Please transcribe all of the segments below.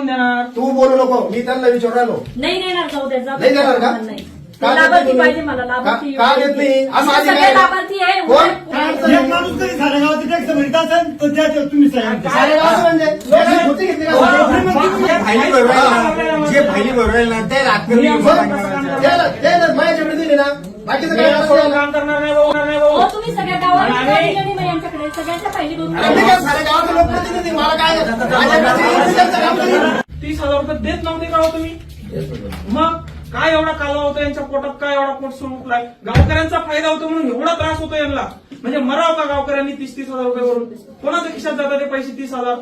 देणार. तू बोलू नको मी त्यांना विचारू राहिलो. नाही देणार जाऊ द्या जाऊ नाही देणार का? नाही. का देत लाभार्थी नाही? पाहिजे? मला लाभार्थी का- का देत नाही? असं आमचे अधिकार सगळे आहे? लाभार्थी आहे कोण? उद्या- एक माणूस तरी साऱ्या गावात टॅक्स भरीत असेल तर त्या तुम्ही साहेब सारे गाव म्हणजे लोकांनी धोती घेतली का? फायली भरू राहिला ना, जे ते रात्री दिली ना बाकीचं मी काय असं करायचं? काम करणार नाही भाऊ करणार नाही हो भाऊ तुम्ही सगळ्या गावाला आणि का आम्ही- दिलं नाही मग आमच्याकडे. सगळ्यांच्या पहिली दोन अरे मी काय सारे गावाचे लोकप्रतिनिधी मला काय माझ्याकडे त्यांचं काम करीन. तीस हजार रुपये देत नव्हते का हो तुम्ही? मग काय एवढा कालवा होता यांच्या पोटात? काय एवढा पोट सुरू उठलाय गावकऱ्यांचा फायदा होतो म्हणून एवढा त्रास होतो यांना. म्हणजे मराव का गावकऱ्यांनी तीस तीस हजार रुपये वरून कोणाच्या खिशात जातात ते पैसे तीस हजार?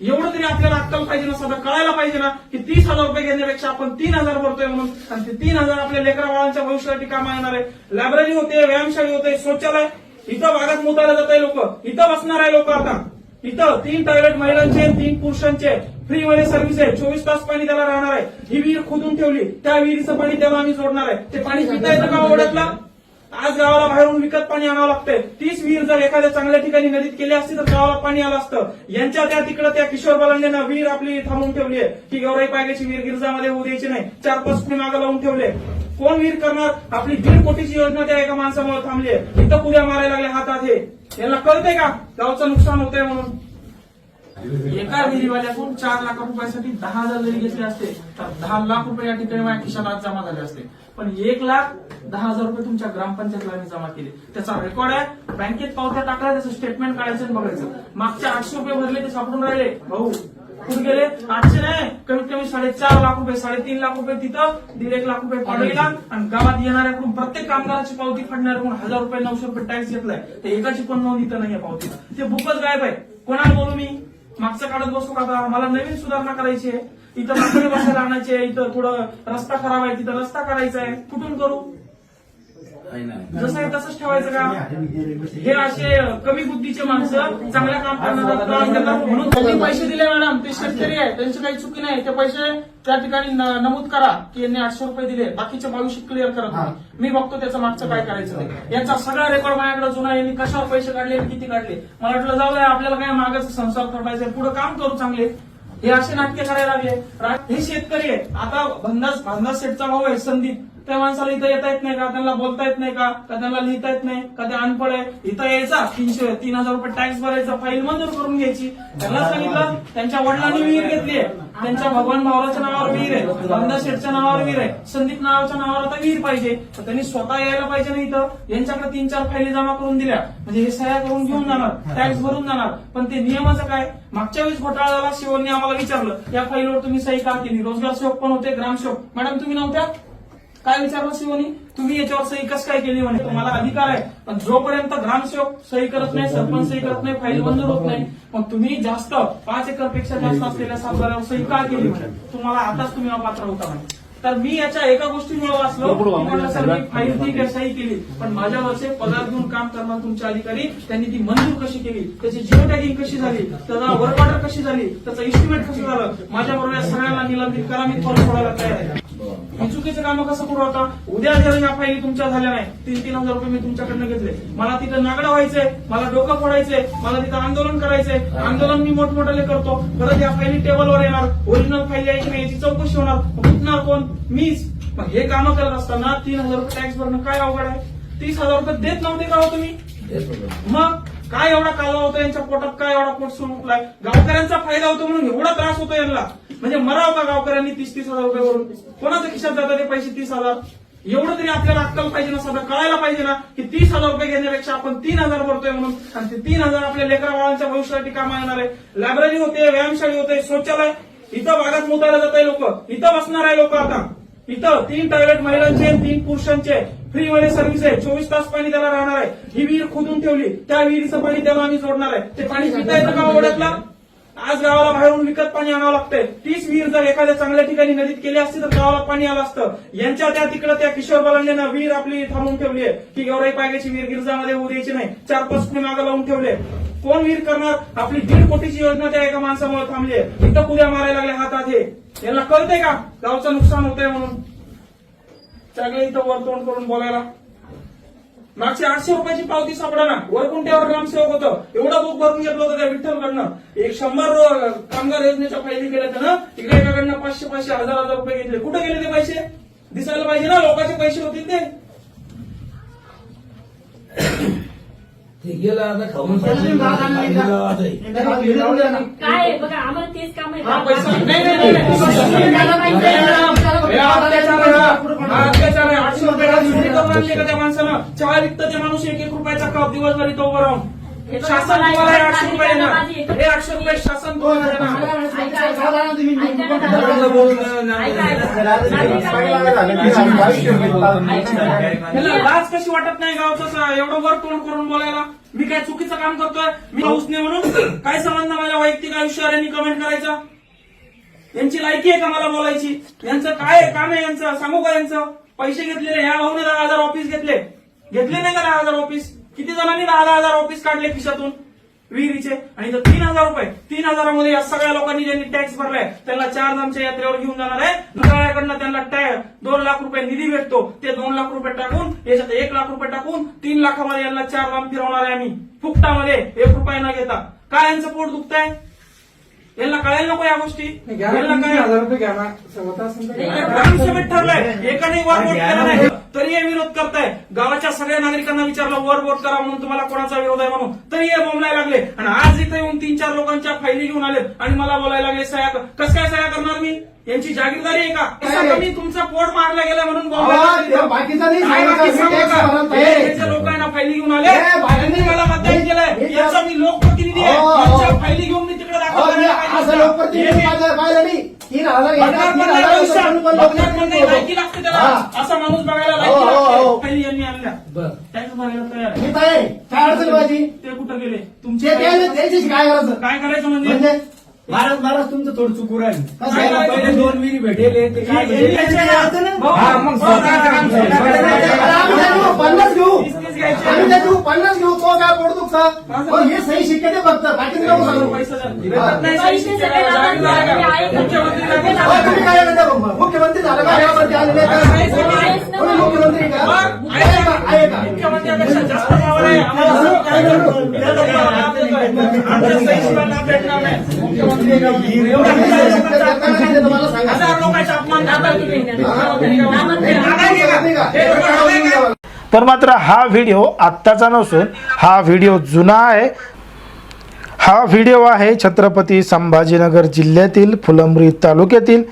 एवढं तरी आपल्याला अक्कल पाहिजे ना सध्या कळायला पाहिजे ना की तीस हजार रुपये घेण्यापेक्षा आपण तीन हजार भरतोय म्हणून आणि ते तीन हजार आपल्या लेकरा बाळांच्या भविष्यासाठी कामा येणार आहे. लायब्ररी होते व्यायामशाळी होते शौचालय इथं भागात मुतायला जात आहे लोक. इथं बसणार आहे लोक आता. इथं तीन टॉयलेट महिलांचे तीन पुरुषांचे. फ्री मध्ये सर्व्हिस आहे. चोवीस तास पाणी त्याला राहणार आहे. ही विहीर खोदून ठेवली. त्या विहिरीचं पाणी त्याला आम्ही जोडणार आहे. ते पाणी पिता येतं का ओढ्यातला? आज गावाला बाहेरून विकत पाणी आणावं लागतंय. तीच विहीर जर एखाद्या चांगल्या ठिकाणी नदीत केली असती तर गावाला पाणी आलं असतं. यांच्या त्या तिकडं त्या किशोर बलांडेनं विहीर आपली थांबवून ठेवली आहे. की गौराई पायगेची विहीर गिरजामध्ये होऊ द्यायची नाही. चार पाच फुटे मागं लावून ठेवले. कोण विहीर करणार? आपली दीड कोटीची योजना त्या एका माणसामुळे थांबली आहे. इथं पुऱ्या मारायला लागले हातात हे. यांना कळतंय का? गावचं नुकसान होतंय म्हणून. एका विहिरीवाल्यातून चार लाख रुपयासाठी दहा हजार जरी घेतले असते तर दहा लाख रुपये या ठिकाणी माझ्या खिशाला जमा झाले असते. पण एक लाख दहा हजार रुपये तुमच्या ग्रामपंचायतला जमा केले. त्याचा रेकॉर्ड आहे. बँकेत पावत्या टाकला त्याचं स्टेटमेंट काढायचं आणि बघायचं. मागचे आठशे रुपये भरले ते सापडून राहिले. भाऊ कुठे गेले? आठशे नाही. कमीत कमी साडेचार लाख रुपये साडेतीन लाख रुपये तिथं दीड एक लाख रुपये पाडवीला आणि गावात येणाऱ्याकडून प्रत्येक कामगाराची पावती फाडणाऱ्याकडून हजार रुपये नऊशे रुपये टॅक्स घेतलाय. ते एकाची पण नोंद इथं नाहीये पावतीला. ते बुकच गायब आहे. कोणाला बोलू मी? मागचं काढत बसतो का आता? मला नवीन सुधारणा करायची आहे. इथं माकडे बसायला आहे. इथं थोडं रस्ता खराब आहे. तिथं रस्ता करायचा आहे. कुठून करू? जसं आहे तसंच ठेवायचं का? हे असे कमी बुद्धीचे माणसं चांगल्या काम करणारा त्रास देतात म्हणून त्यांनी पैसे दिले मॅडम. ते शेतकरी आहे. त्यांची काही चुकी नाही. ते पैसे त्या ठिकाणी नमूद करा की यांनी आठशे रुपये दिले. बाकीचे बावीसशे क्लिअर करत नाही. मी बघतो त्याचं मागचं काय करायचं नाही. याचा सगळा रेकॉर्ड माझ्याकडे जुना आहे. यांनी कशावर पैसे काढले आणि किती काढले? मला वाटलं जाऊ द्या आपल्याला काय मागायचं संसार थांबायचा पुढे काम करू चांगले. हे असे नाटके करायला लागले. हे शेतकरी आहे आता भंदास भंदास शेठचा भाऊ आहे संदीप. त्या माणसाला इथं येता येत नाही का? त्यांना बोलता येत नाही का? का त्यांना लिहिता येत नाही? का ते अनपड आहे? इथं यायचा तीनशे तीन हजार रुपये टॅक्स भरायचा फाईल मंजूर करून घ्यायची. त्यांना सांगितलं त्यांच्या वडिलांनी विहीर घेतली आहे. त्यांच्या भगवान भावराच्या नावावर विहीर आहे. भंदास शेठच्या नावावर विहीर आहे. संदीप नावाच्या नावावर आता विहीर पाहिजे. तर त्यांनी स्वतः यायला पाहिजे ना इथं. यांच्याकडे तीन चार फाईली जमा करून दिल्या. म्हणजे हे सह्या करून घेऊन जाणार. टॅक्स भरून जाणार. पण ते नियमाचं काय? मागच्या वेळेस घोटाळा झाला शिवांनी आम्हाला विचारलं. या फाईलवर तुम्ही सही का केली? रोजगार सेवक पण होते ग्रामसेवक. मॅडम तुम्ही नव्हत्या? काय विचारलं शिवनी? तुम्ही याच्यावर सही कस काय केली म्हणे? तुम्हाला अधिकार आहे. पण जोपर्यंत ग्रामसेवक सही करत नाही सरपंच सही करत नाही फाईल मंजूर होत नाही मग तुम्ही जास्त पाच एकरपेक्षा जास्त असलेल्या सातबाऱ्यावर सही का केली म्हणे? तुम्हाला आताच तुम्ही अपात्र होता म्हणे. तर मी याच्या एका गोष्टीमुळे वाचलो. सर मी फाईल ठीक आहे सही केली. पण माझ्या वर्षे पगार घेऊन काम करणार तुमचे अधिकारी त्यांनी ती मंजूर कशी केली? त्याची जिओ टॅगिंग कशी झाली? त्याचा वर्क ऑर्डर कशी झाली? त्याचं इस्टिमेट कसं झालं? माझ्या बरोबर सगळ्यांना निलंबित करा मी परत सोडायला तयार आहे हे चुकीचं काम कसं करू आता? उद्या जर या फाईली तुमच्या झाल्या नाही तीन तीन हजार रुपये मी तुमच्याकडनं घेतले. मला तिथं नागडं व्हायचंय मला डोकं फोडायचंय मला तिथं आंदोलन करायचंय. आंदोलन मी मोठमोठाले करतो. परत या फाईली टेबलवर येणार ओरिजिनल फाईल यायची नाही याची चौकशी होणार. उठणार कोण? मीच. मग हे कामं करत असताना तीन हजार रुपये टॅक्स भरणं काय अवघड आहे? तीस हजार रुपये देत नव्हते का हो तुम्ही? मग काय एवढा कालवा होता यांच्या पोटात काय एवढा पोट सुरू गावकऱ्यांचा फायदा होतो म्हणून एवढा त्रास होतो यांना. म्हणजे मराव का गावकऱ्यांनी तीस तीस हजार रुपये वरून कोणाच्या खिशात जातात ते पैसे तीस हजार? एवढं तरी आपल्याला अक्कल पाहिजे ना सध्या कळायला पाहिजे ना की तीस हजार रुपये घेण्यापेक्षा आपण तीन हजार भरतोय म्हणून. आणि ते तीन हजार आपल्या लेकरा बाळांच्या भविष्यासाठी कामा येणार आहे. लायब्ररी होते व्यायामशाळी होते शौचालय. इथं भागात मुतायला जात आहे लोक. इथं बसणार आहे लोक आता. इथं तीन टॉयलेट महिलांचे तीन पुरुषांचे. फ्री मध्ये सर्व्हिस आहे. चोवीस तास पाणी त्याला राहणार आहे. ही विहीर खोदून ठेवली. त्या विहिरीचं पाणी त्याला आम्ही जोडणार आहे. ते पाणी पिता येतं का ओढ्यातला? आज गावाला बाहेरून विकत पाणी आणावं लागतंय. तीच विहीर जर एखाद्या चांगल्या ठिकाणी नदीत केली असती तर गावाला पाणी आलं असतं. यांच्या त्या तिकडं त्या किशोर बलांडेनं विहीर आपली थांबवून ठेवली आहे. की गौराई पायगेची विहीर गिरजामध्ये होऊ द्यायची नाही. चार पाच फुटे मागे लावून ठेवले कोण विहीर करणार? आपली दीड कोटीची योजना त्या एका माणसामुळे थांबली आहे. इथं पुऱ्या मारायला लागल्या हातात हे यांना कळतंय का? गावचं नुकसान होतंय म्हणून. सगळे इथं वरतोंड करून बोलायला. मागच्या आठशे रुपयाची पावती सापडा ना वरकुंट्यावर ग्रामसेवक होतं. एवढं बुक भरून घेतलं होतं त्या विठ्ठलकडनं. एक शंभर कामगार योजनेच्या फायली केल्या तर ना इकडे एकाकडनं पाचशे पाचशे हजार हजार रुपये घेतले. कुठे गेले ते पैसे? दिसायला पाहिजे ना लोकांचे पैसे होतील ते. पण तुम्ही मला सांगा एकदा. एकदा मला व्हिडिओ द्या ना. काय बघा आम्हाला तेच काम आहे. हा पैसा. नाही नाही नाही, आणले का त्या माणसानं चहा विकतं ते माणूस एक एक रुपयाचा कप दिवसभर इथं उभं राहून शासन तुम्हाला हे आठशे रुपये देणार हे आठशे रुपये शासन तुम्हाला देणार लाज कशी वाटत नाही गावचं एवढं वर तोंड करून बोलायला मी काय चुकीचं काम करतोय मी नाही म्हणून काय संबंध माझ्या वैयक्तिक आयुष्यावर यांनी कमेंट करायचा यांची लायकी आहे का मला बोलायची यांचं काय काम आहे यांचं सांगू का यांचं पैसे घेतलेले ह्या भाऊने दहा हजार ऑफिस घेतले. घेतले नाही का दहा हजार ऑफिस किती जणांनी दहा दहा हजार ऑफिस काढले खिशातून? विहिरीचे. आणि इथं तीन हजार रुपये. तीन हजारामध्ये या सगळ्या लोकांनी ज्यांनी टॅक्स भरलाय त्यांना चार धामच्या यात्रेवर घेऊन जाणार आहे. मंत्रालयाकडनं त्यांना टॅ- दोन लाख रुपये निधी भेटतो. ते दोन लाख रुपये टाकून याच्यात एक लाख रुपये टाकून तीन लाखामध्ये यांना चार धाम फिरवणार आहे आम्ही. फुकटामध्ये एक रुपया न घेता. काय यांचं पोट दुखतंय? यांना कळायला नको या गोष्टी? यांना काय ग्रामसभेत ठरलंय. एकाने वर वोट केला नाही. तरी हे विरोध करताय. गावाच्या सगळ्या नागरिकांना विचारलं वर वोट करा म्हणून तुम्हाला कोणाचा विरोध आहे म्हणून? तरी हे बोंबलायला लागले. आणि आज इथे येऊन तीन चार लोकांच्या फायली घेऊन आलेत. आणि मला बोलायला लागले सह्या कर- कसं काय सह्या करणार मी? यांची जागीरदारी आहे का? कमी तुमचा पोट मारला गेला म्हणून. हे बाकीचं लोकांना फायली घेऊन आले मला मतदान केलंय. याचा मी लोकप्रतिनिधी आहे हो, हो. यांच्या फायली घेऊन मी तिकडे दाखल अहो, करायला हे पाहिजे. असं होतं. लोकप्रतिनिधी हे मी- पाहिजे- पाहिजे नाही. तीन हजार घेतले, बदनाम तीन करणारे हजार पैसा, रुपये पण बदनाम करणारे लोकप्रतिनिधी लायकी लागते त्याला. हा. असा माणूस बघायला हो, लायकी हो, हो. लागते पहिली यांनी आणल्या. टॅक्स भरायला तयार आहे. मी तयार आहे. काय अडचण माझी? ते कुठं गेले? ते तुमचे त्याच्याशी त्याच्याशी काय करायचं? काय करायचं म्हणजे? म्हणजे? महाराज महाराज तुमचं थोडं चुकू राहील. दोन विहिरी भेटेल ते काय हे- हे हा, तो हे. आमच्या सहीशिवाय लाभ भेटणार नाही. मुख्यमंत्री आहे? का? एवढा तुम्हाला सांगा हजार लोकांचा अपमान करताय तुम्ही. मुख्यमंत्री का? नामांतर. हे नालायक आहे का? हे आहे. पण मात्र हा व्हिडिओ आत्ताचा नसून हा व्हिडिओ जुना आहे. हा व्हिडिओ आहे छत्रपती संभाजीनगर जिल्ह्यातील फुलंब्री तालुक्यातील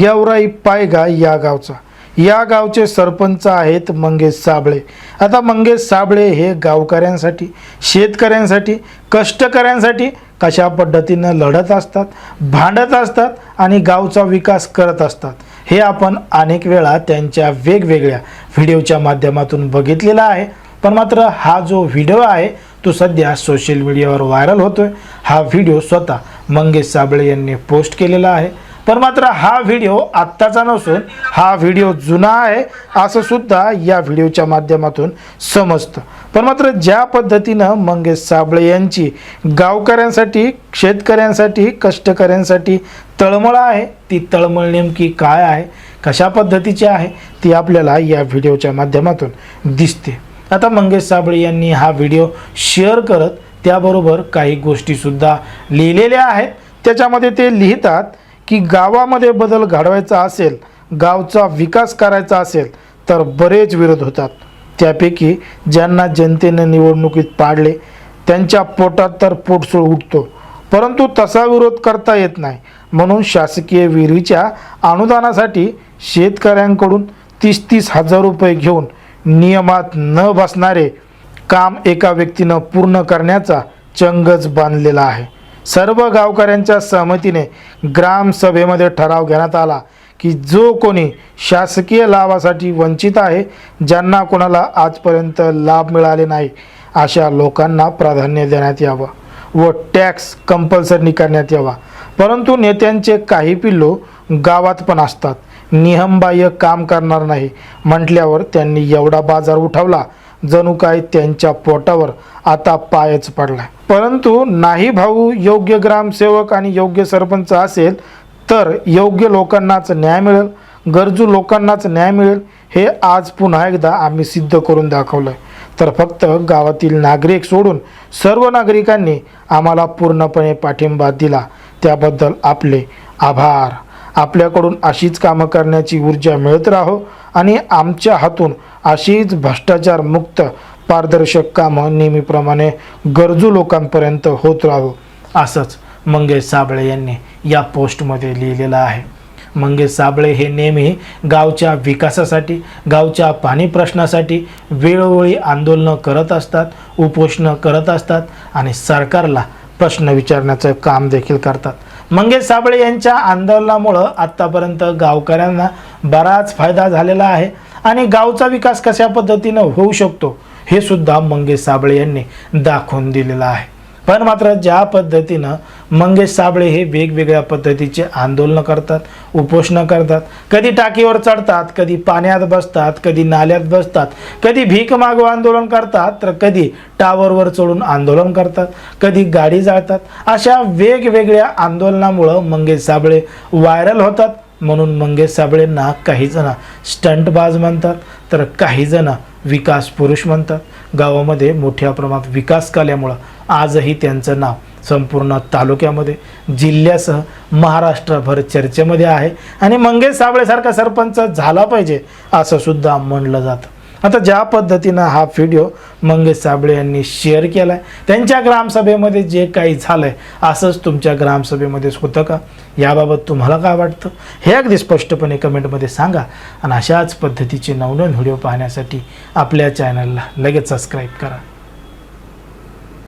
गेवराई पायगा या गावचा. या गावचे सरपंच आहेत मंगेश साबळे. आता मंगेश साबळे हे गावकऱ्यांसाठी शेतकऱ्यांसाठी कष्टकऱ्यांसाठी कशा पद्धतीनं लढत असतात भांडत असतात आणि गावचा विकास करत असतात हे आपण अनेक वेळा त्यांच्या वेगवेगळ्या व्हिडिओच्या माध्यमातून बघितलेला आहे. पण मात्र हा जो व्हिडिओ आहे तो सध्या सोशल मीडियावर व्हायरल होतोय. हा व्हिडिओ स्वतः मंगेश साबळे यांनी पोस्ट केलेला आहे. पण मात्र हा व्हिडिओ आत्ताचा नसून हा व्हिडिओ जुना आहे असं सुद्धा या व्हिडिओच्या माध्यमातून समजतं. पण मात्र ज्या पद्धतीनं मंगेश साबळे यांची गावकऱ्यांसाठी शेतकऱ्यांसाठी कष्टकऱ्यांसाठी तळमळ आहे ती तळमळ नेमकी काय आहे कशा पद्धतीची आहे ती आपल्याला या व्हिडिओच्या माध्यमातून दिसते. आता मंगेश साबळे यांनी हा व्हिडिओ शेअर करत त्याबरोबर काही गोष्टीसुद्धा लिहिलेल्या आहेत. त्याच्यामध्ये ते लिहितात की गावामध्ये बदल घडवायचा असेल गावचा विकास करायचा असेल तर बरेच विरोध होतात. त्यापैकी ज्यांना जनतेने निवडणुकीत पाडले त्यांच्या पोटात तर पोटसूळ उठतो. परंतु तसा विरोध करता येत नाही. म्हणून शासकीय विहिरीच्या अनुदानासाठी शेतकऱ्यांकडून तीस तीस हजार रुपये घेऊन नियमात न बसणारे काम एका व्यक्तीनं पूर्ण करण्याचा चंगच बांधलेला आहे. सर्व गावकऱ्यांच्या सहमतीने ग्रामसभेमध्ये ठराव घेण्यात आला की जो कोणी शासकीय लाभासाठी वंचित आहे ज्यांना कोणाला आजपर्यंत लाभ मिळाले नाही अशा लोकांना प्राधान्य देण्यात यावं व टॅक्स कंपल्सरी करण्यात यावा. परंतु नेत्यांचे काही पिल्लो गावात पण असतात. नियमबाह्य काम करणार नाही म्हटल्यावर त्यांनी एवढा बाजार उठवला जणू काय त्यांच्या पोटावर आता पायच पडला परंतु नाही भाऊ योग्य ग्रामसेवक आणि योग्य सरपंच असेल तर योग्य लोकांनाच न्याय मिळेल गरजू लोकांनाच न्याय मिळेल हे आज पुन्हा एकदा आम्ही सिद्ध करून दाखवलं तर फक्त गावातील नागरिक सोडून सर्व नागरिकांनी आम्हाला पूर्णपणे पाठिंबा दिला. त्याबद्दल आपले आभार. आपल्याकडून अशीच कामं करण्याची ऊर्जा मिळत राहो आणि आमच्या हातून अशीच भ्रष्टाचारमुक्त पारदर्शक कामं नेहमीप्रमाणे गरजू लोकांपर्यंत होत राहावं असंच मंगेश साबळे यांनी या पोस्टमध्ये लिहिलेलं आहे. मंगेश साबळे हे नेहमी गावच्या विकासासाठी गावच्या पाणी प्रश्नासाठी वेळोवेळी आंदोलनं करत असतात उपोषणं करत असतात आणि सरकारला प्रश्न विचारण्याचं काम देखील करतात. मंगेश साबळे यांच्या आंदोलनामुळं आत्तापर्यंत गावकऱ्यांना बराच फायदा झालेला आहे आणि गावचा विकास कशा पद्धतीनं होऊ शकतो हे सुद्धा मंगेश साबळे यांनी दाखवून दिलेलं आहे. पण मात्र ज्या पद्धतीनं मंगेश साबळे हे वेगवेगळ्या पद्धतीचे आंदोलनं करतात उपोषणं करतात कधी टाकीवर चढतात कधी पाण्यात बसतात कधी नाल्यात बसतात कधी भीक मागव आंदोलन करतात तर कधी टावरवर चढून आंदोलन करतात कधी गाडी जाळतात अशा वेगवेगळ्या आंदोलनामुळं मंगेश साबळे व्हायरल होतात. म्हणून मंगेश साबळेंना काही जण स्टंटबाज म्हणतात तर काही जण विकास पुरुष म्हणतात. गावामध्ये मोठ्या प्रमाणात विकास केल्यामुळं आजही त्यांचं नाव संपूर्ण तालुक्यामध्ये जिल्ह्यासह महाराष्ट्रभर चर्चेमध्ये आहे. आणि मंगेश साबळेसारखा सरपंच झाला पाहिजे असं सुद्धा म्हणलं जातं. आता ज्या पद्धतीनं हा व्हिडिओ मंगेश साबळे यांनी शेअर केला आहे त्यांच्या ग्रामसभेमध्ये जे काही झालं आहे असंच तुमच्या ग्रामसभेमध्येच होतं का? याबाबत तुम्हाला काय वाटतं? हे अगदी स्पष्टपणे कमेंटमध्ये सांगा आणि अशाच पद्धतीचे नवनवीन व्हिडिओ पाहण्यासाठी आपल्या चॅनलला लगेच सबस्क्राईब करा.